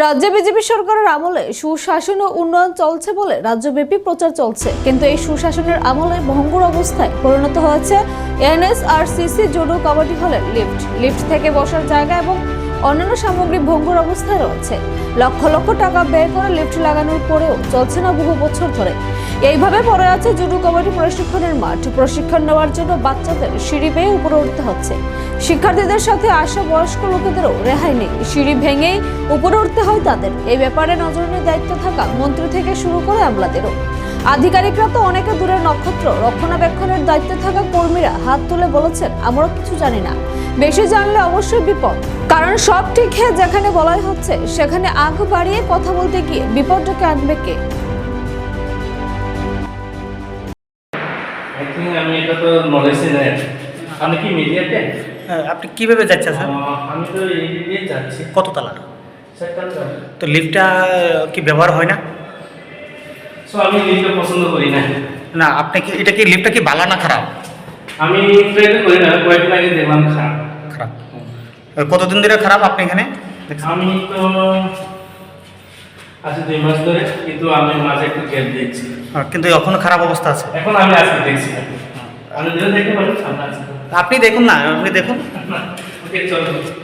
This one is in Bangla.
রাজ্যে বিজেপি সরকারের আমলে সুশাসন ও উন্নয়ন চলছে বলে রাজ্যব্যাপী প্রচার চলছে। কিন্তু এই সুশাসনের আমলে ভঙ্গুর অবস্থায় পরিণত হয়েছে এনএসআরসিসি জুডো কাবাডি হলের লিফট। লিফট থেকে বসার জায়গা এবং অন্যান্য সামগ্রী ভঙ্গুর অবস্থায় রয়েছে। লক্ষ লক্ষ টাকা ব্যয় করে লিফট লাগানোর পরেও চলছে না বহু বছর ধরে। এইভাবে পড়ে আছে জুডো কাবাডি প্রশিক্ষণের মাঠ। প্রশিক্ষণ নেওয়ার জন্য বাচ্চাদের সিঁড়ি বেয়ে উপরে উঠতে হচ্ছে। শিক্ষার্থীদের সাথে আসা বয়স্ক লোকেদেরও রেহাই নেই। সিঁড়ি ভেঙেই উপরে উঠতে হয় তাদের। এই ব্যাপারে নজরনের দায়িত্ব থাকা মন্ত্রী থেকে শুরু করে আমলাদেরও। আধিকারিকরা তো অনেকে দূরের নক্ষত্র। রক্ষণাবেক্ষণের দায়িত্বে থাকা কর্মীরা হাত তুলে বলেছেন, আমরা কিছু জানি না। বেশি জানলে অবশ্যই বিপদ। কারণ সব ঠিক হয়ে, যেখানে বলাই হচ্ছে, সেখানে আগ বাড়িয়ে কথা বলতে গিয়ে বিপদটাকে আনবে কে? আমি এটা তো নলেজই নেই। আপনি কি মিডিয়াতে হ্যাঁ, আপনি কীভাবে যাচ্ছেন স্যার? আমি তো এই দিয়ে যাচ্ছি। কততলা সেটা তো। লিফটটা কি ব্যবহার হয় না? সো আমি লিফটে পছন্দ করি না। না আপনি কি এটা কি লিফটটা কি ভালো না খারাপ? আমি ট্রেনে করি না কয়েকদিন আগে দেখলাম খারাপ। খারাপ। কতদিন ধরে খারাপ আপনি এখানে? আমি তো আজ দুই মাস ধরে কিন্তু আমি মাঝে একটু গ্যাপ দিয়েছি। হ্যাঁ, কিন্তু এখনও খারাপ অবস্থা আছে। এখন আমি আজকে দেখছি। আমি দেখতে পারি আছে। আপনি দেখুন না আপনি দেখুন। ওকে চলো।